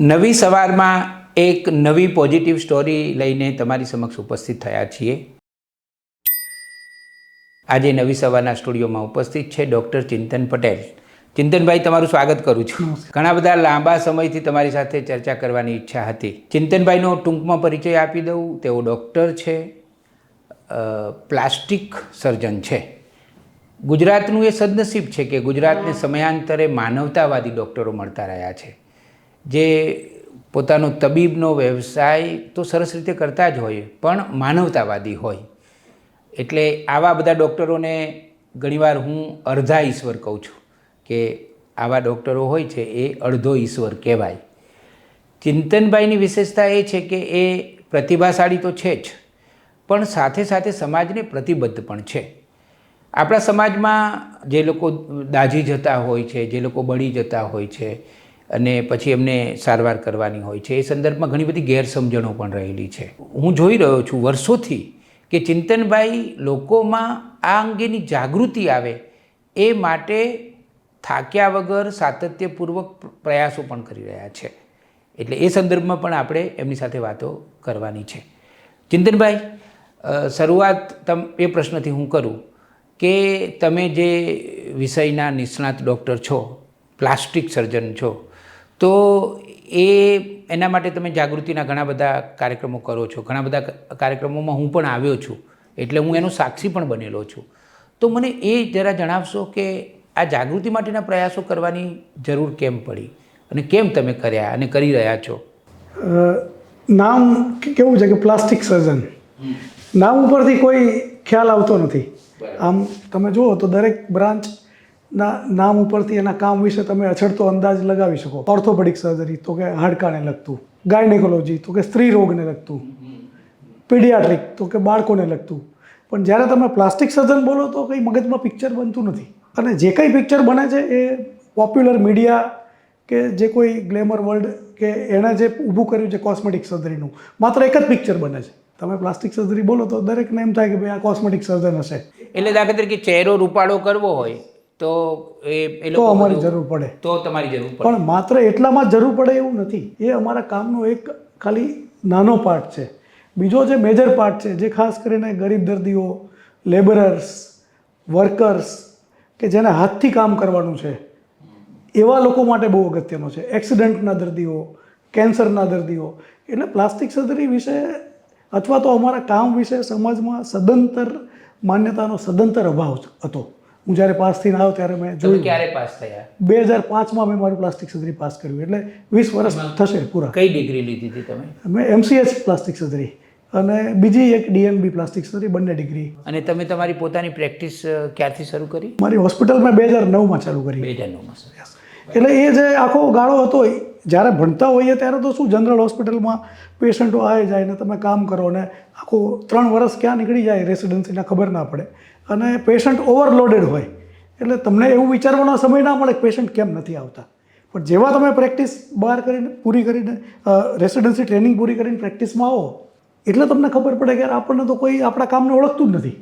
નવી સવારમાં એક નવી પોઝિટિવ સ્ટોરી લઈને તમારી સમક્ષ ઉપસ્થિત થયા છીએ. આજે નવી સવારના સ્ટુડિયોમાં ઉપસ્થિત છે ડૉક્ટર ચિંતન પટેલ. ચિંતનભાઈ તમારું સ્વાગત કરું છું. ઘણા બધા લાંબા સમયથી તમારી સાથે ચર્ચા કરવાની ઈચ્છા હતી. ચિંતનભાઈનો ટૂંકમાં પરિચય આપી દઉં. તેઓ ડૉક્ટર છે પ્લાસ્ટિક સર્જન છે. ગુજરાતનું એ સદનસીબ છે કે ગુજરાતને સમયાંતરે માનવતાવાદી ડૉક્ટરો મળતા રહ્યા છે. જે પોતાનો તબીબનો વ્યવસાય તો સરસ રીતે કરતા જ હોય, પણ માનવતાવાદી હોય. એટલે આવા બધા ડૉક્ટરોને ઘણીવાર હું અર્ધા ઈશ્વર કહું છું કે આવા ડૉક્ટરો હોય છે એ અડધો ઈશ્વર કહેવાય. ચિંતનભાઈની વિશેષતા એ છે કે એ પ્રતિભાશાળી તો છે જ, પણ સાથે સાથે સમાજને પ્રતિબદ્ધ પણ છે. આપણા સમાજમાં જે લોકો દાઝી જતા હોય છે, જે લોકો બળી જતા હોય છે અને પછી એમને સારવાર કરવાની હોય છે. એ સંદર્ભમાં ઘણી બધી ગેરસમજણો પણ રહેલી છે. હું જોઈ રહ્યો છું વર્ષોથી કે ચિંતનભાઈ લોકોમાં આ અંગેની જાગૃતિ આવે એ માટે થાક્યા વગર સાતત્યપૂર્વક પ્રયાસો પણ કરી રહ્યા છે. એટલે એ સંદર્ભમાં પણ આપણે એમની સાથે વાતો કરવાની છે. ચિંતનભાઈ શરૂઆત તમ, એ પ્રશ્નથી હું કરું કે તમે જે વિષયના નિષ્ણાત ડૉક્ટર છો, પ્લાસ્ટિક સર્જન છો તો એ એના માટે તમે જાગૃતિના ઘણા બધા કાર્યક્રમો કરો છો. ઘણા બધા કાર્યક્રમોમાં હું પણ આવ્યો છું. એટલે હું એનો સાક્ષી પણ બનેલો છું. તો મને એ જરા જણાવશો કે આ જાગૃતિ માટેના પ્રયાસો કરવાની જરૂર કેમ પડી? અને કેમ તમે કર્યા અને કરી રહ્યા છો? નામ કેવું છે કે પ્લાસ્ટિક સર્જન? નામ ઉપરથી કોઈ ખ્યાલ આવતો નથી. આમ તમે જુઓ તો દરેક બ્રાન્ચના નામ ઉપરથી એના કામ વિશે તમે અછડતો અંદાજ લગાવી શકો. ઓર્થોપેડિક સર્જરી, તો કે હાડકાને લગતું. ગાયનેકોલોજી, તો કે સ્ત્રી રોગને લગતું. પીડિયાટ્રિક, તો કે બાળકોને લગતું. પણ જ્યારે તમે પ્લાસ્ટિક સર્જન બોલો તો કંઈ મગજમાં પિક્ચર બનતું નથી. અને જે કંઈ પિક્ચર બને છે એ પોપ્યુલર મીડિયા કે જે કોઈ ગ્લેમર વર્લ્ડ કે એણે જે ઊભું કર્યું છે કોસ્મેટિક સર્જરીનું. માત્ર એક જ પિક્ચર બને છે. તમે પ્લાસ્ટિક સર્જરી બોલો તો દરેકને એમ થાય કે ભાઈ આ કોસ્મેટિક સર્જન હશે. એટલે દાખલા તરીકે ચહેરો રૂપાળો કરવો હોય તો એ એ લોકો અમારી જરૂર પડે. તો તમારી જરૂર પડે. પણ માત્ર એટલામાં જરૂર પડે એવું નથી. એ અમારા કામનો એક ખાલી નાનો પાર્ટ છે. બીજો જે મેજર પાર્ટ છે જે ખાસ કરીને ગરીબ દર્દીઓ લેબરર્સ વર્કર્સ કે જેને હાથથી કામ કરવાનું છે એવા લોકો માટે બહુ અગત્યનો છે. એક્સિડન્ટના દર્દીઓ કેન્સરના દર્દીઓ. એટલે પ્લાસ્ટિક સર્જરી વિશે અથવા તો અમારા કામ વિશે સમાજમાં સદંતર માન્યતાનો સદંતર અભાવ હતો. હું જ્યારે પાસ થઈને આવ્યો ત્યારે મેં જોયું. ક્યારે પાસ થયા? બે હજાર પાંચમાં મેં મારું પ્લાસ્ટિક સર્જરી પાસ કર્યું. એટલે વીસ વર્ષ થશે પૂરા. કઈ ડિગ્રી લીધી હતી તમે? મેં એમસીએસ પ્લાસ્ટિક સર્જરી અને બીજી એક ડીએમબી પ્લાસ્ટિક સર્જરી બંને ડિગ્રી. અને તમે તમારી પોતાની પ્રેક્ટિસ ક્યારથી શરૂ કરી? મારી હોસ્પિટલ મેં બે હજાર નવમાં ચાલુ કરી. બે હજાર નવમાં એટલે એ જે આખો ગાળો હતો જ્યારે ભણતા હોઈએ ત્યારે તો શું જનરલ હોસ્પિટલમાં પેશન્ટો આવે જાય ને તમે કામ કરો ને આખું ત્રણ વર્ષ ક્યાં નીકળી જાય રેસિડન્સીના ખબર ના પડે. અને પેશન્ટ ઓવરલોડેડ હોય. એટલે તમને એવું વિચારવાનો સમય ના મળે કે પેશન્ટ કેમ નથી આવતા. પણ જેવા તમે પ્રેક્ટિસ બહાર કરીને પૂરી કરીને રેસિડન્સી ટ્રેનિંગ પૂરી કરીને પ્રેક્ટિસમાં આવો એટલે તમને ખબર પડે કે આપણને તો કોઈ આપણા કામને ઓળખતું જ નથી.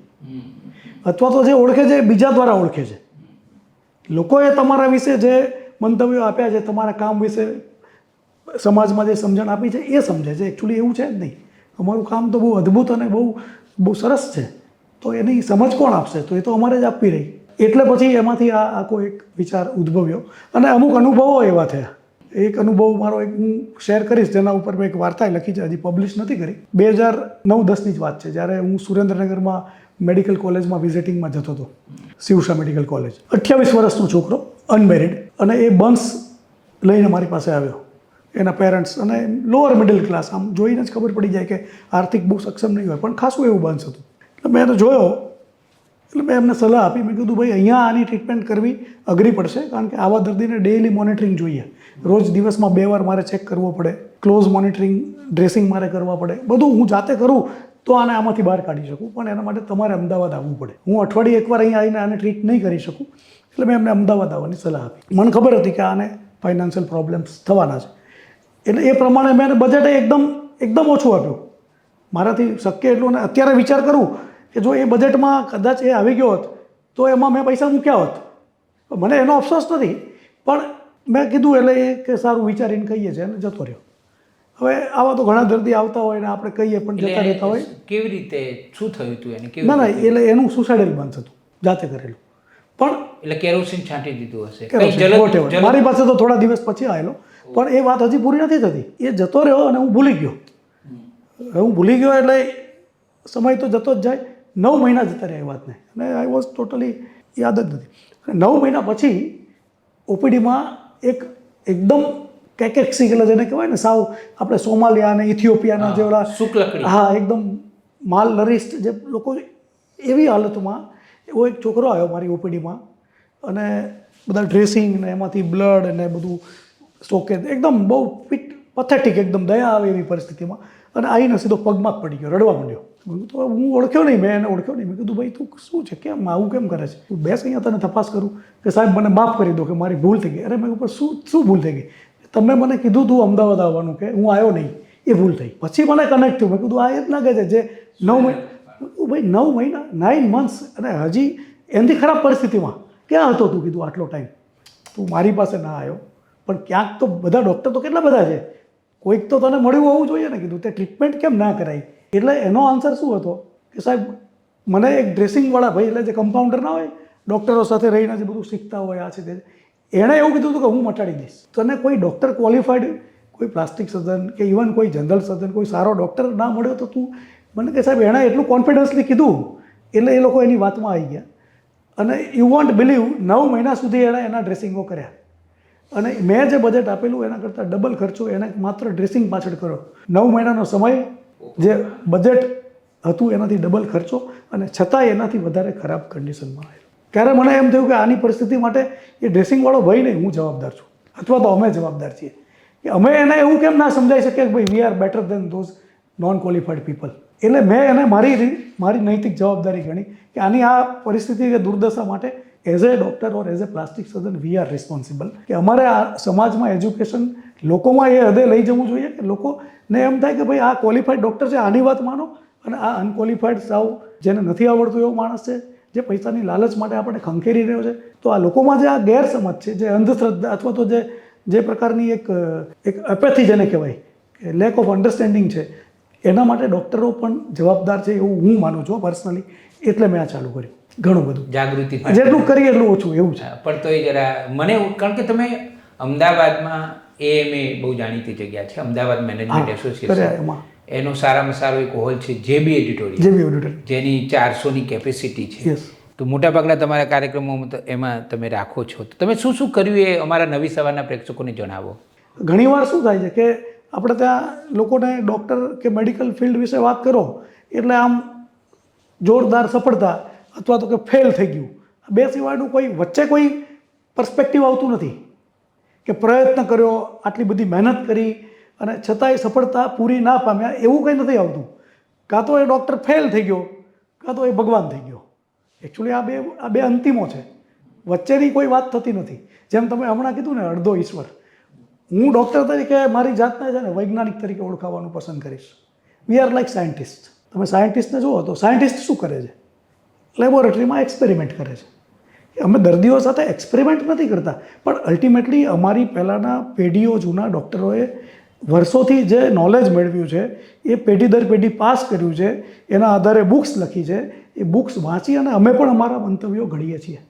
અથવા તો જે ઓળખે છે એ બીજા દ્વારા ઓળખે છે. લોકોએ તમારા વિશે જે મંતવ્યો આપ્યા છે તમારા કામ વિશે સમાજમાં જે સમજણ આપી છે એ સમજે છે. એકચ્યુઅલી એવું છે જ નહીં. અમારું કામ તો બહુ અદ્ભુત અને બહુ બહુ સરસ છે. તો એની સમજ કોણ આપશે? તો એ તો અમારે જ આપવી રહી. એટલે પછી એમાંથી આ આખો એક વિચાર ઉદ્ભવ્યો. અને અમુક અનુભવો એવા થયા. એક અનુભવ મારો એક હું શેર કરીશ, જેના ઉપર મેં એક વાર્તા લખી છે, હજી પબ્લિશ નથી કરી. બે હજાર નવ દસની જ વાત છે. જ્યારે હું સુરેન્દ્રનગરમાં મેડિકલ કોલેજમાં વિઝિટિંગમાં જતો હતો શિવશા મેડિકલ કોલેજ. અઠ્યાવીસ વર્ષનો છોકરો અનમેરિડ અને એ બંસ લઈને મારી પાસે આવ્યો. એના પેરેન્ટ્સ અને લોઅર મિડલ ક્લાસ આમ જોઈને જ ખબર પડી જાય કે આર્થિક બહુ સક્ષમ નહીં હોય, પણ ખાસું એવું બંસ હતું. એટલે મેં એને જોયો. એટલે મેં એમને સલાહ આપી. મેં કીધું, ભાઈ, અહીંયા આની ટ્રીટમેન્ટ કરવી અઘરી પડશે, કારણ કે આવા દર્દીને ડેઇલી મોનિટરિંગ જોઈએ. રોજ દિવસમાં બે વાર મારે ચેક કરવો પડે. ક્લોઝ મોનિટરિંગ ડ્રેસિંગ મારે કરવા પડે. બધું હું જાતે કરું તો આને આમાંથી બહાર કાઢી શકું. પણ એના માટે તમારે અમદાવાદ આવવું પડે. હું અઠવાડિયે એકવાર અહીંયા આવીને આને ટ્રીટ નહીં કરી શકું. એટલે મેં એમને અમદાવાદ આવવાની સલાહ આપી. મને ખબર હતી કે આને ફાઇનાન્શિયલ પ્રોબ્લેમ્સ થવાના છે. એટલે એ પ્રમાણે મેં બજેટ એકદમ એકદમ ઓછું આપ્યું. મારાથી શક્ય એટલું અને અત્યારે વિચાર કરું કે જો એ બજેટમાં કદાચ એ આવી ગયો હોત તો એમાં મેં પૈસા મૂક્યા હોત. મને એનો અફસોસ નથી. પણ મેં કીધું એટલે એ કે સારું વિચારીને કહીએ છીએ અને જતો રહ્યો. હવે આવા તો ઘણા દર્દી આવતા હોય ને આપણે કહીએ પણ જતા રહેતા હોય. કેવી રીતે શું થયું હતું એને? ના ના એટલે એનું સુસાઇડલ બંધ હતું જાતે કરેલું. પણ એટલે કેરોસીન છાંટી દીધું હશે. મારી પાસે તો થોડા દિવસ પછી આવેલો. પણ એ વાત હજી પૂરી નથી થતી. એ જતો રહ્યો અને હું ભૂલી ગયો. હું ભૂલી ગયો એટલે સમય તો જતો જ જાય. નવ મહિના જતા રહ્યા એ વાતને. અને આઈ વોઝ ટોટલી યાદ જ નથી. નવ મહિના પછી ઓપીડીમાં એક એકદમ કેકેક્સી એટલે જેને કહેવાય ને સાવ આપણે સોમાલિયા અને ઇથિયોપિયાના જેવડા શુક્લકડી. હા એકદમ માલ નરિસ્ટ જે લોકો એવી હાલતમાં એવો એક છોકરો આવ્યો મારી ઓપીડીમાં. અને બધા ડ્રેસિંગ ને એમાંથી બ્લડ ને બધું સોકે એકદમ બહુ ફિટ પથેટિક એકદમ દયા આવે એવી પરિસ્થિતિમાં. અને આવીને સીધો પગમાં જ પડી ગયો, રડવા માંડ્યો. તો હું ઓળખ્યો નહીં મેં એને ઓળખ્યો નહીં. મેં કીધું, ભાઈ, તું શું છે? કેમ આવું કેમ કરે છે? તું બેસ અહીંયા, તને તપાસ કરું. કે સાહેબ, મને માફ કરી દો કે મારી ભૂલ થઈ ગઈ. અરે, મેં ઉપર શું શું ભૂલ થઈ ગઈ? તમે મને કીધું તું અમદાવાદ આવવાનું કે હું આવ્યો નહીં, એ ભૂલ થઈ. પછી મને કનેક્ટ થયું. મેં કીધું, આ એ જ લાગે છે જે નવ મહિના ભાઈ, નવ મહિના નાઇન મંથ્સ અને હજી એમની ખરાબ પરિસ્થિતિમાં ક્યાં હતો તું? કીધું, આટલો ટાઈમ તું મારી પાસે ના આવ્યો પણ ક્યાંક તો બધા ડૉક્ટર તો કેટલા બધા છે. કોઈક તો તને મળ્યું હોવું જોઈએ ને, કીધું, તે ટ્રીટમેન્ટ કેમ ના કરાઈ એટલે એનો આન્સર શું હતો? કે સાહેબ, મને એક ડ્રેસિંગવાળા ભાઈ, એટલે જે કમ્પાઉન્ડર ના હોય ડૉક્ટરો સાથે રહીને જે બધું શીખતા હોય, આ છે તે. એણે એવું કીધું હતું કે, હું મટાડી દઈશ. તને કોઈ ડૉક્ટર ક્વોલિફાઈડ કોઈ પ્લાસ્ટિક સર્જન કે ઇવન કોઈ જનરલ સર્જન કોઈ સારો ડૉક્ટર ના મળ્યો તો તું મને કે, સાહેબ, એણે એટલું કોન્ફિડન્સલી કીધું. એટલે એ લોકો એની વાતમાં આવી ગયા. અને યુ વોન્ટ બિલીવ નવ મહિના સુધી એણે એના ડ્રેસિંગો કર્યા. અને મેં જે બજેટ આપેલું એના કરતાં ડબલ ખર્ચો, એને માત્ર ડ્રેસિંગ પાછળ કર્યો નવ મહિનાનો સમય જે બજેટ હતું એનાથી ડબલ ખર્ચો અને છતાંય એનાથી વધારે ખરાબ કન્ડિશનમાં આવેલો. ત્યારે મને એમ થયું કે આની પરિસ્થિતિ માટે એ ડ્રેસિંગવાળો ભાઈ નહીં, હું જવાબદાર છું. અથવા તો અમે જવાબદાર છીએ. કે અમે એને એવું કેમ ના સમજાઈ શકીએ કે ભાઈ we are better than those non qualified people એટલે મેં એને મારી મારી નૈતિક જવાબદારી ગણી કે આની આ પરિસ્થિતિ કે દુર્દશા માટે as a doctor or as a plastic surgeon we are responsible કે અમારે આ સમાજમાં એજ્યુકેશન લોકોમાં એ હદે લઈ જવું જોઈએ કે લોકોને એમ થાય કે ભાઈ આ ક્વોલિફાઈડ ડૉક્ટર છે, આની વાત માનો અને આ અનક્વોલિફાઈડ સાવ જેને નથી આવડતું એવો માણસ છે, જે પૈસાની લાલચ માટે આપણે ખંખેરી રહ્યો છે. તો આ લોકોમાં જે આ ગેરસમજ છે, જે અંધશ્રદ્ધા અથવા તો જે જે પ્રકારની એક એક અપેથી જેને કહેવાય, કે લેક ઓફ અન્ડરસ્ટેન્ડિંગ છે, એના માટે ડૉક્ટરો પણ જવાબદાર છે એવું હું માનું છું પર્સનલી એટલે મેં આ ચાલુ કર્યું. ઘણું બધું. જાગૃતિ. જેટલું કરીએ એટલું ઓછું એવું છે. પણ પણ તોય જરા મને કારણ કે તમે અમદાવાદમાં એએમએ બહુ જાણીતી જગ્યા છે અમદાવાદ મેનેજમેન્ટ એસોસિએશન એનો સારામાં સારો એક હોલ છે જેબી એડિટોરિયમ જે બી ઓડિટર જેની ચારસોની કેપેસિટી છે. તો મોટાભાગના તમારા કાર્યક્રમોમાં તો એમાં તમે રાખો છો. તો તમે શું શું કર્યું એ અમારા નવી સવારના પ્રેક્ષકોને જણાવો. ઘણીવાર શું થાય છે કે આપણે ત્યાં લોકોને ડૉક્ટર કે મેડિકલ ફિલ્ડ વિશે વાત કરો એટલે આમ જોરદાર સફળતા અથવા તો કે ફેલ થઈ ગયું. બે સિવાયનું કોઈ વચ્ચે કોઈ પર્સપેક્ટિવ આવતું નથી કે પ્રયત્ન કર્યો, આટલી બધી મહેનત કરી અને છતાંય સફળતા પૂરી ના પામ્યા એવું કંઈ નથી આવતું. કાં તો એ ડૉક્ટર ફેલ થઈ ગયો, કાં તો એ ભગવાન થઈ ગયો. એકચ્યુઅલી આ બે આ બે અંતિમો છે. વચ્ચેની કોઈ વાત થતી નથી. જેમ તમે હમણાં કીધું ને, અડધો ઈશ્વર. હું ડૉક્ટર તરીકે મારી જાતને છે ને વૈજ્ઞાનિક તરીકે ઓળખાવાનું પસંદ કરીશ. વી આર લાઈક સાયન્ટિસ્ટ તમે સાયન્ટિસ્ટને જુઓ તો સાયન્ટિસ્ટ શું કરે છે? લેબોરેટરીમાં એક્સપેરિમેન્ટ કરે છે. અમે દર્દીઓ સાથે એક્સપેરિમેન્ટ નથી કરતા. પણ અલ્ટિમેટલી અમારી પહેલાંના પેઢીઓ, જૂના ડૉક્ટરોએ વર્ષોથી જે નોલેજ મેળવ્યું છે, એ પેઢી દર પેઢી પાસ કર્યું છે, એના આધારે બુક્સ લખી છે, એ બુક્સ વાંચી અને અમે પણ અમારા મંતવ્યો ઘડીએ છીએ.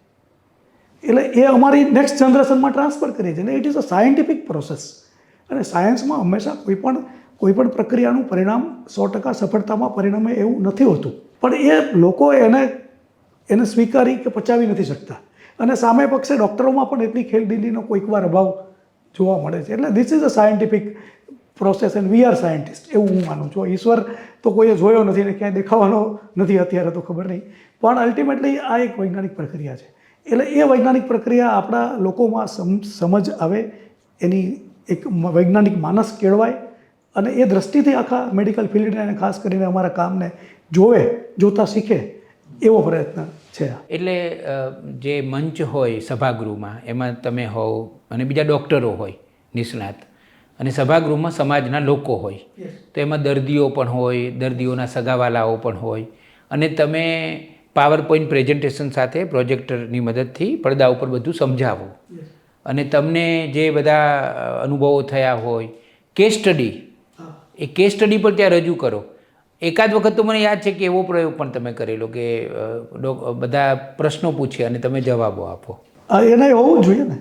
એટલે એ અમારી નેક્સ્ટ જનરેશનમાં ટ્રાન્સફર કરીએ છીએ એટલે it is a scientific process અને સાયન્સમાં હંમેશા કોઈ પણ કોઈ પણ પ્રક્રિયાનું પરિણામ સો ટકા સફળતામાં પરિણમે એવું નથી હોતું. પણ એ લોકો એને એને સ્વીકારી કે પચાવી નથી શકતા. અને સામે પક્ષે ડૉક્ટરોમાં પણ એટલી ખેલદીલીનો કોઈક વાર અભાવ જોવા મળે છે. એટલે this is a scientific process and we are scientist એવું હું માનું છું. ઈશ્વર તો કોઈએ જોયો નથી ને ક્યાંય દેખાવાનો નથી અત્યારે તો ખબર નહીં. પણ અલ્ટિમેટલી આ એક વૈજ્ઞાનિક પ્રક્રિયા છે. એટલે એ વૈજ્ઞાનિક પ્રક્રિયા આપણા લોકોમાં સમ, સમજ આવે, એની એક વૈજ્ઞાનિક માનસ કેળવાય અને એ દ્રષ્ટિથી આખા મેડિકલ ફિલ્ડને અને ખાસ કરીને અમારા કામને જોવે, જોતા શીખે એવો પ્રયત્ન છે. એટલે જે મંચ હોય સભાગૃહમાં એમાં તમે હોવ અને બીજા ડૉક્ટરો હોય નિષ્ણાત અને સભાગૃહમાં સમાજના લોકો હોય તો એમાં દર્દીઓ પણ હોય દર્દીઓના સગાવાલાઓ પણ હોય અને તમે પાવર પોઈન્ટ પ્રેઝન્ટેશન સાથે પ્રોજેક્ટરની મદદથી પડદા ઉપર બધું સમજાવો. અને તમને જે બધા અનુભવો થયા હોય કેસ સ્ટડી એ કેસ સ્ટડી પણ ત્યાં રજૂ કરો. એકાદ વખત તો મને યાદ છે કે એવો પ્રયોગ પણ તમે કરેલો કે બધા પ્રશ્નો પૂછે અને તમે જવાબો આપો. એને હોવું જોઈએ ને?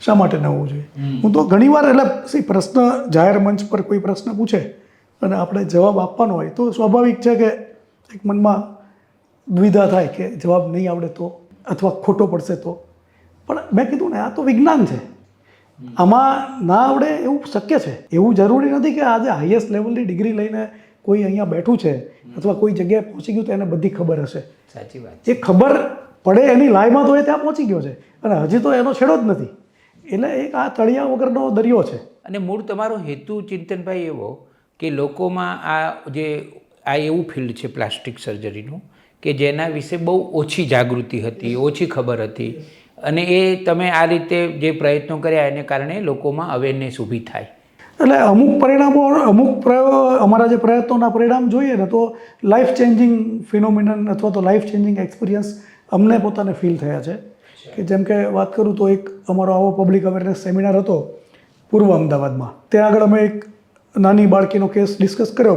શા માટે ન હોવું જોઈએ? હું તો ઘણીવાર એટલે પ્રશ્ન જાહેર મંચ પર કોઈ પ્રશ્ન પૂછે અને આપણે જવાબ આપવાનો હોય તો સ્વાભાવિક છે કે એક મનમાં દ્વિધા થાય કે જવાબ નહીં આવડે તો અથવા ખોટો પડશે તો. પણ મેં કીધું ને આ તો વિજ્ઞાન છે. આમાં ના આવડે એવું શક્ય છે. એવું જરૂરી નથી કે આજે હાઈએસ્ટ લેવલની ડિગ્રી લઈને કોઈ અહીંયા બેઠું છે અથવા કોઈ જગ્યાએ પહોંચી ગયું તો એને બધી ખબર હશે. સાચી વાત એ ખબર પડે એની લાયમાં તો એ ત્યાં પહોંચી ગયો છે. અને હજી તો એનો છેડો જ નથી. એટલે એક આ તળિયા વગરનો દરિયો છે. અને મૂળ તમારો હેતુ ચિંતનભાઈ એવો કે લોકોમાં આ જે આ એવું ફિલ્ડ છે પ્લાસ્ટિક સર્જરીનું કે જેના વિશે બહુ ઓછી જાગૃતિ હતી ઓછી ખબર હતી. અને એ તમે આ રીતે જે પ્રયત્નો કર્યા એને કારણે લોકોમાં અવેરનેસ ઊભી થાય. એટલે અમુક પરિણામો, અમુક અમારા જે પ્રયત્નોના પરિણામ જોઈએ ને, તો લાઈફ ચેન્જિંગ ફિનોમિનન અથવા તો લાઈફ ચેન્જિંગ એક્સપિરિયન્સ અમને પોતાને ફીલ થયા છે. કે જેમ કે વાત કરું તો એક અમારો આવો પબ્લિક અવેરનેસ સેમિનાર હતો, પૂર્વ અમદાવાદમાં. ત્યાં આગળ અમે એક નાની બાળકીનો કેસ ડિસ્કસ કર્યો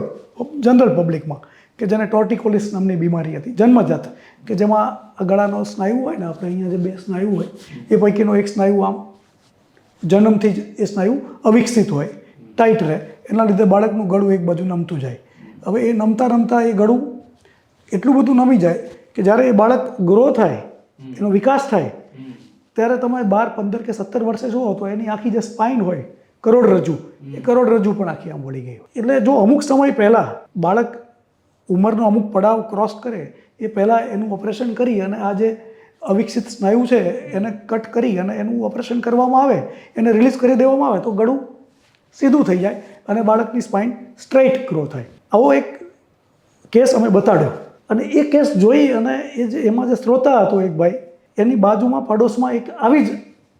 જનરલ પબ્લિકમાં કે જેને ટોર્ટિકોલિસ નામની બીમારી હતી, જન્મજાત. કે જેમાં ગળાનો સ્નાયુ હોય ને, આપણે અહીંયા જે બે સ્નાયુ હોય, એ પૈકીનો એક સ્નાયુ આમ જન્મથી જ એ સ્નાયુ અવિકસિત હોય. ટાઈટ રહે. એના લીધે બાળકનું ગળું એક બાજુ નમતું જાય. હવે એ નમતા નમતા એ ગળું એટલું બધું નમી જાય કે જ્યારે એ બાળક ગ્રો થાય એનો વિકાસ થાય ત્યારે તમે બાર પંદર કે સત્તર વર્ષે જુઓ તો એની આખી જે સ્પાઇન હોય કરોડરજ્જુ એ કરોડરજ્જુ પણ આખી આમ વળી ગઈ એટલે જો અમુક સમય પહેલાં બાળક ઉંમરનો અમુક પડાવ ક્રોસ કરે એ પહેલાં એનું ઓપરેશન કરી અને આ જે અવિકસિત સ્નાયુ છે એને કટ કરી અને એનું ઓપરેશન કરવામાં આવે એને રિલીઝ કરી દેવામાં આવે તો ગળું સીધું થઈ જાય અને બાળકની સ્પાઇન સ્ટ્રેટ ગ્રો થાય. આવો એક કેસ અમે બતાડ્યો. અને એ કેસ જોઈ અને એ જે એમાં જે શ્રોતા હતો એક ભાઈ એની બાજુમાં પડોશમાં એક આવી જ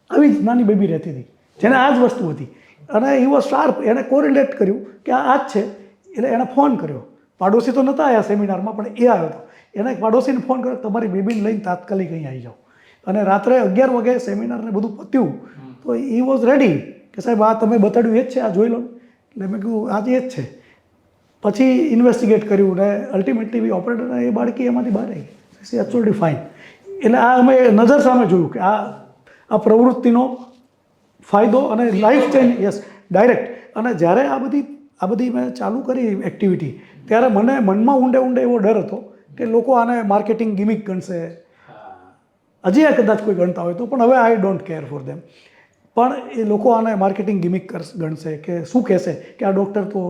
આવી જ નાની બેબી રહેતી હતી જેને આ જ વસ્તુ હતી. અને એ વોઝ શાર્પ એણે કોરિલેટ કર્યું કે આ આ જ છે એટલે એણે ફોન કર્યો. પાડોશી તો નહોતા આવ્યા સેમિનારમાં પણ એ આવ્યો હતો. એને પાડોશીને ફોન કર્યો તમારી બેબીને લઈને તાત્કાલિક અહીં આવી જાઓ. અને રાત્રે અગિયાર વાગે સેમિનારને બધું પત્યું તો એ વોઝ રેડી કે સાહેબ આ તમે બતાડ્યું એ જ છે આ જોઈ લો. એટલે મેં કીધું આજે એ જ છે. પછી ઇન્વેસ્ટિગેટ કર્યું ને અલ્ટિમેટલી બી ઓપરેટર એ બાળકી એમાંથી બહાર આવી સી એબ્સોલ્યુટલી ફાઇન એટલે આ અમે નજર સામે જોયું કે આ આ પ્રવૃત્તિનો ફાયદો અને લાઈફ ચેન્જ યસ ડાયરેક્ટ અને જ્યારે આ બધી આ બધી મેં ચાલુ કરી એક્ટિવિટી ત્યારે મને મનમાં ઊંડે ઊંડે એવો ડર હતો કે લોકો આને માર્કેટિંગ ગિમિક ગણશે. હજી આ કદાચ કોઈ ગણતા હોય તો પણ હવે I don't care for them પણ એ લોકો આને માર્કેટિંગ ગિમિક કરશે ગણશે કે શું કહેશે કે આ ડૉક્ટર તો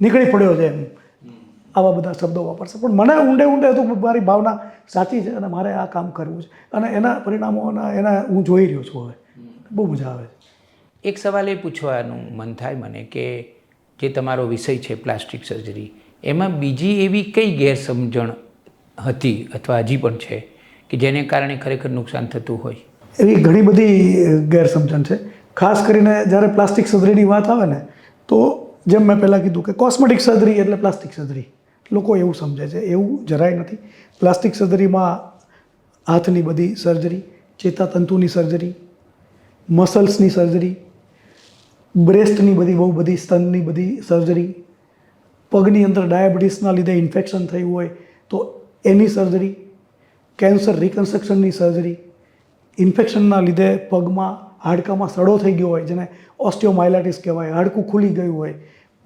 નીકળી પડ્યો છે એમ. આવા બધા શબ્દો વાપરશે. પણ મને ઊંડે ઊંડે તો મારી ભાવના સાચી છે અને મારે આ કામ કરવું છે. અને એના પરિણામોના એના હું જોઈ રહ્યો છું હવે. બહુ મજા આવે છે. એક સવાલ એ પૂછવાનું મન થાય મને કે જે તમારો વિષય છે પ્લાસ્ટિક સર્જરી એમાં બીજી એવી કઈ ગેરસમજણ હતી અથવા હજી પણ છે કે જેને કારણે ખરેખર નુકસાન થતું હોય? એવી ઘણી બધી ગેરસમજણ છે. ખાસ કરીને જ્યારે પ્લાસ્ટિક સર્જરીની વાત આવે ને, તો જેમ મેં પહેલાં કીધું કે કોસ્મેટિક સર્જરી એટલે પ્લાસ્ટિક સર્જરી લોકો એવું સમજે છે, એવું જરાય નથી. પ્લાસ્ટિક સર્જરીમાં હાથની બધી સર્જરી ચેતાતંતુની સર્જરી મસલ્સની સર્જરી બ્રેસ્ટની બધી બહુ બધી સ્તનની બધી સર્જરી પગની અંદર ડાયાબિટીસના લીધે ઇન્ફેક્શન થયું હોય તો એની સર્જરી કેન્સર રિકન્સ્ટ્રક્શનની સર્જરી ઇન્ફેક્શનના લીધે પગમાં, હાડકામાં સડો થઈ ગયો હોય, જેને ઓસ્ટિયોમાઇલાઇટિસ કહેવાય, હાડકું ખુલી ગયું હોય,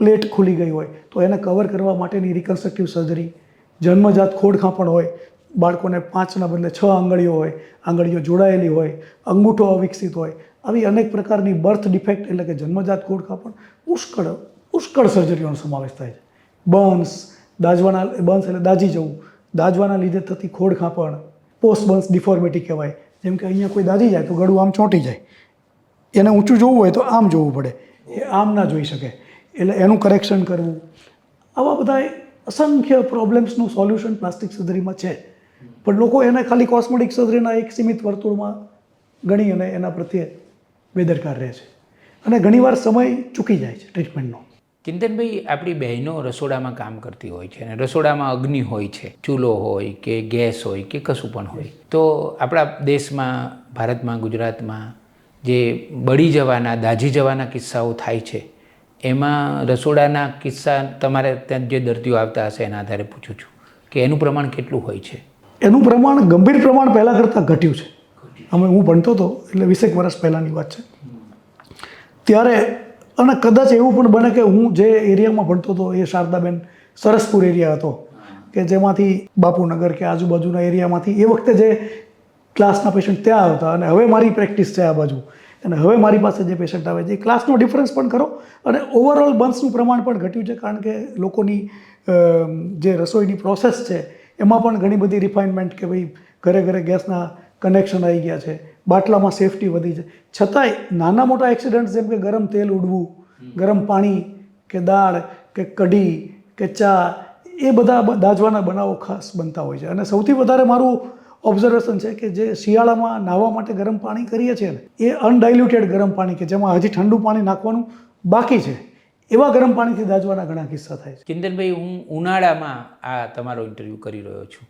પ્લેટ ખુલી ગઈ હોય, તો એને કવર કરવા માટેની રિકન્સ્ટ્રક્ટિવ સર્જરી જન્મજાત ખોડખાંપણ હોય, બાળકોને પાંચના બદલે છ આંગળીઓ હોય, આંગળીઓ જોડાયેલી હોય, અંગૂઠો અવિકસિત હોય, આવી અનેક પ્રકારની બર્થ ડિફેક્ટ એટલે કે જન્મજાત ખોડખાંપણ પુષ્કળ પુષ્કળ સર્જરીઓનો સમાવેશ થાય છે. બર્ન્સ દાજવાના બર્ન્સ એટલે દાજી જવું દાજવાના લીધે થતી ખોડખાંપણ પોસ્ટ બર્ન્સ ડિફોર્મિટી કહેવાય જેમ કે અહીંયા કોઈ દાજી જાય તો ગળું આમ ચોંટી જાય. એને ઊંચું જોવું હોય તો આમ જોવું પડે. એ આમ ના જોઈ શકે. એટલે એનું કરેક્શન કરવું. આવા બધા અસંખ્ય પ્રોબ્લેમ્સનું સોલ્યુશન પ્લાસ્ટિક સર્જરીમાં છે. પણ લોકો એને ખાલી કોસ્મેટિક સર્જરીના એક સીમિત વર્તુળમાં ગણી અને એના પ્રત્યે બેદરકાર રહે છે. અને ઘણીવાર સમય ચૂકી જાય છે ટ્રીટમેન્ટનો ચિંતનભાઈ આપણી બહેનો રસોડામાં કામ કરતી હોય છે અને રસોડામાં અગ્નિ હોય છે, ચૂલો હોય કે ગેસ હોય કે કશું પણ હોય. તો આપણા દેશમાં, ભારતમાં, ગુજરાતમાં જે બળી જવાના, દાઝી જવાના કિસ્સાઓ થાય છે, એમાં રસોડાના કિસ્સા તમારે ત્યાં જે દર્દીઓ આવતા હશે એના આધારે પૂછું છું કે એનું પ્રમાણ કેટલું હોય છે? એનું પ્રમાણ ગંભીર પ્રમાણ પહેલાં કરતાં ઘટ્યું છે. અમે હું ભણતો હતો, એટલે વીસેક વર્ષ પહેલાંની વાત છે. ત્યારે અને કદાચ એવું પણ બને કે હું જે એરિયામાં ભણતો હતો એ શારદાબેન સરસપુર એરિયા હતો, કે જેમાંથી બાપુનગર કે આજુબાજુના એરિયામાંથી એ વખતે જે ક્લાસના પેશન્ટ ત્યાં આવતા અને હવે મારી પ્રેક્ટિસ છે આ બાજુ. અને હવે મારી પાસે જે પેશન્ટ આવે છે, એ ક્લાસનો ડિફરન્સ પણ કરો અને ઓવરઓલ બંસનું પ્રમાણ પણ ઘટ્યું છે, કારણ કે લોકોની જે રસોઈની પ્રોસેસ છે, એમાં પણ ઘણી બધી રિફાઇનમેન્ટ કે ભાઈ ઘરે ઘરે ગેસના કનેક્શન આવી ગયા છે. બાટલામાં સેફટી વધી છે છતાંય નાના મોટા એક્સિડન્ટ જેમ કે ગરમ તેલ ઉડવું ગરમ પાણી કે દાળ કે કઢી કે ચા એ બધા દાજવાના બનાવો ખાસ બનતા હોય છે. અને સૌથી વધારે મારું ઓબ્ઝર્વેશન છે કે જે શિયાળામાં નાહવા માટે ગરમ પાણી કરીએ છીએ ને એ અનડાયલ્યુટેડ ગરમ પાણી કે જેમાં હજી ઠંડુ પાણી નાખવાનું બાકી છે. એવા ગરમ પાણીથી દાજવાના ઘણા કિસ્સા થાય છે. કિંદનભાઈ હું ઉનાળામાં આ તમારો ઇન્ટરવ્યૂ કરી રહ્યો છું.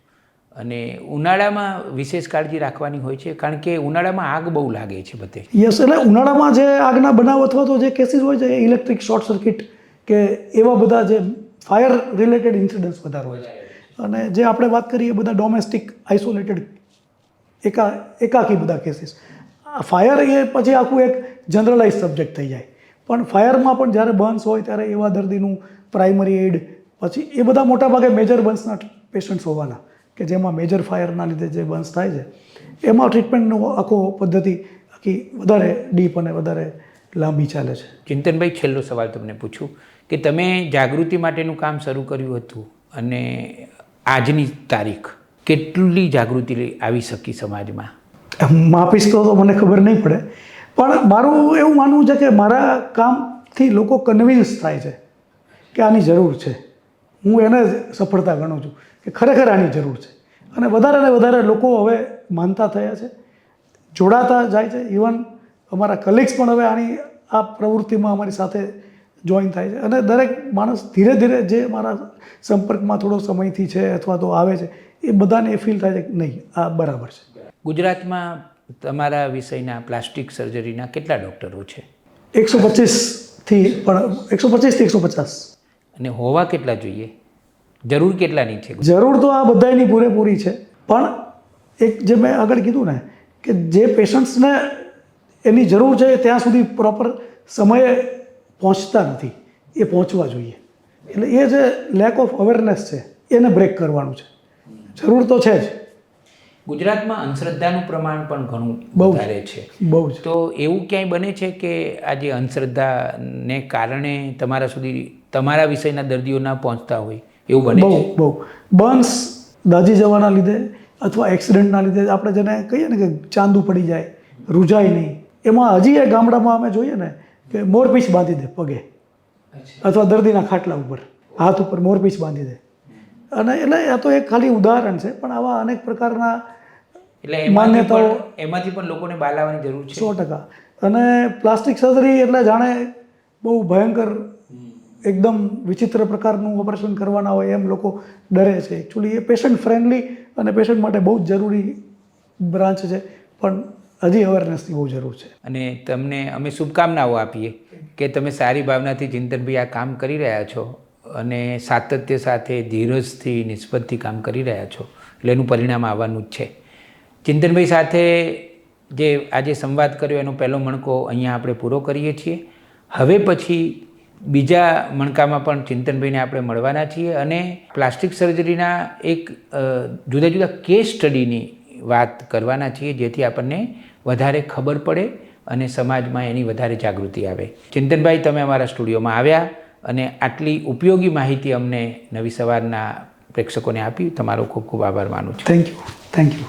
અને ઉનાળામાં વિશેષ કાળજી રાખવાની હોય છે, કારણ કે ઉનાળામાં આગ બહુ લાગે છે બધે. યસ એટલે ઉનાળામાં જે આગના બનાવ અથવા તો જે કેસીસ હોય છે ઇલેક્ટ્રિક શોર્ટ સર્કિટ કે એવા બધા જે ફાયર રિલેટેડ ઇન્સિડન્ટ્સ વધારે હોય છે. અને જે આપણે વાત કરીએ બધા ડોમેસ્ટિક આઇસોલેટેડ એકા, એકાકી બધા કેસીસ ફાયર એ પછી આખું એક જનરલાઇઝ સબ્જેક્ટ થઈ જાય. પણ ફાયરમાં પણ જ્યારે બર્ન્સ હોય ત્યારે એવા દર્દીનું પ્રાઇમરી એડ પછી એ બધા મોટાભાગે મેજર બર્ન્સના પેશન્ટ્સ હોવાના. કે જેમાં મેજર ફાયરના લીધે જે બર્ન્સ થાય છે એમાં ટ્રીટમેન્ટનો આખો પદ્ધતિ આખી વધારે ડીપ અને વધારે લાંબી ચાલે છે. ચિંતનભાઈ છેલ્લો સવાલ તમને પૂછું કે તમે જાગૃતિ માટેનું કામ શરૂ કર્યું હતું અને આજની તારીખ કેટલી જાગૃતિ આવી શકી સમાજમાં? માપીશ તો મને ખબર નહીં પડે પણ મારું એવું માનવું છે કે મારા કામથી લોકો કન્વિન્સ થાય છે કે આની જરૂર છે. હું એને જ સફળતા ગણું છું કે ખરેખર આની જરૂર છે. અને વધારે ને વધારે લોકો હવે માનતા થયા છે. જોડાતા જાય છે. ઇવન અમારા કલીગ્સ પણ હવે આની આ પ્રવૃત્તિમાં અમારી સાથે જોઈન થાય છે. અને દરેક માણસ ધીરે ધીરે જે મારા સંપર્કમાં થોડો સમયથી છે અથવા તો આવે છે એ બધાને એ ફીલ થાય છે કે નહીં આ બરાબર છે. ગુજરાતમાં તમારા વિષયના પ્લાસ્ટિક સર્જરીના કેટલા ડૉક્ટરો છે? એકસો પચીસથી પણ એકસો પચીસથી એકસો પચાસ. અને હોવા કેટલા જોઈએ? જરૂર કેટલાની છે? જરૂર તો આ બધાની પૂરેપૂરી છે. પણ એક જે મેં આગળ કીધું ને કે જે પેશન્ટ્સને એની જરૂર છે ત્યાં સુધી પ્રોપર સમયે પહોંચતા નથી. એ પહોંચવા જોઈએ. એટલે એ જે લેક ઓફ અવેરનેસ છે એને બ્રેક કરવાનું છે. જરૂર તો છે જ. ગુજરાતમાં અંધશ્રદ્ધાનું પ્રમાણ પણ ઘણું. વધારે છે. બહુ જ. તો એવું ક્યાંય બને છે કે આ જે અંધશ્રદ્ધાને કારણે તમારા સુધી તમારા વિષયના દર્દીઓ ના પહોંચતા હોય એવું બને બહુ બહુ. બર્ન્સ દાજી જવાના લીધે અથવા એક્સિડન્ટના લીધે આપણે જેને કહીએ ને કે ચાંદુ પડી જાય રૂજાય નહીં. એમાં હજી એ ગામડામાં અમે જોઈએ ને કે મોરપીંછ બાંધી દે પગે. અથવા દર્દીના ખાટલા ઉપર હાથ ઉપર મોરપીંછ બાંધી દે. અને એટલે આ તો એક ખાલી ઉદાહરણ છે પણ આવા અનેક પ્રકારના એટલે માન્યતાઓ પણ એમાંથી પણ લોકોને બાલાવાની જરૂર છે? સો ટકા. અને પ્લાસ્ટિક સર્જરી એટલે જાણે બહુ ભયંકર એકદમ વિચિત્ર પ્રકારનું ઓપરેશન કરવાના હોય એમ લોકો ડરે છે. એકચ્યુઅલી એ પેશન્ટ ફ્રેન્ડલી અને પેશન્ટ માટે બહુ જ જરૂરી બ્રાન્ચ છે, પણ હજી અવેરનેસની બહુ જરૂર છે. અને તમને અમે શુભકામનાઓ આપીએ કે તમે સારી ભાવનાથી ચિંતનભાઈ આ કામ કરી રહ્યા છો અને સાતત્ય સાથે ધીરજથી નિસ્બતથી કામ કરી રહ્યા છો. એટલે એનું પરિણામ આવવાનું જ છે. ચિંતનભાઈ સાથે જે આજે સંવાદ કર્યો એનો પહેલો મણકો અહીંયા આપણે પૂરો કરીએ છીએ. હવે પછી બીજા મણકામાં પણ ચિંતનભાઈને આપણે મળવાના છીએ અને પ્લાસ્ટિક સર્જરીના એક જુદા જુદા કેસ સ્ટડીની વાત કરવાના છીએ જેથી આપણને વધારે ખબર પડે અને સમાજમાં એની વધારે જાગૃતિ આવે. ચિંતનભાઈ, તમે અમારા સ્ટુડિયોમાં આવ્યા અને આટલી ઉપયોગી માહિતી અમને નવી સવારના પ્રેક્ષકોને આપી. તમારો ખૂબ ખૂબ આભાર માનું છું. Thank you thank you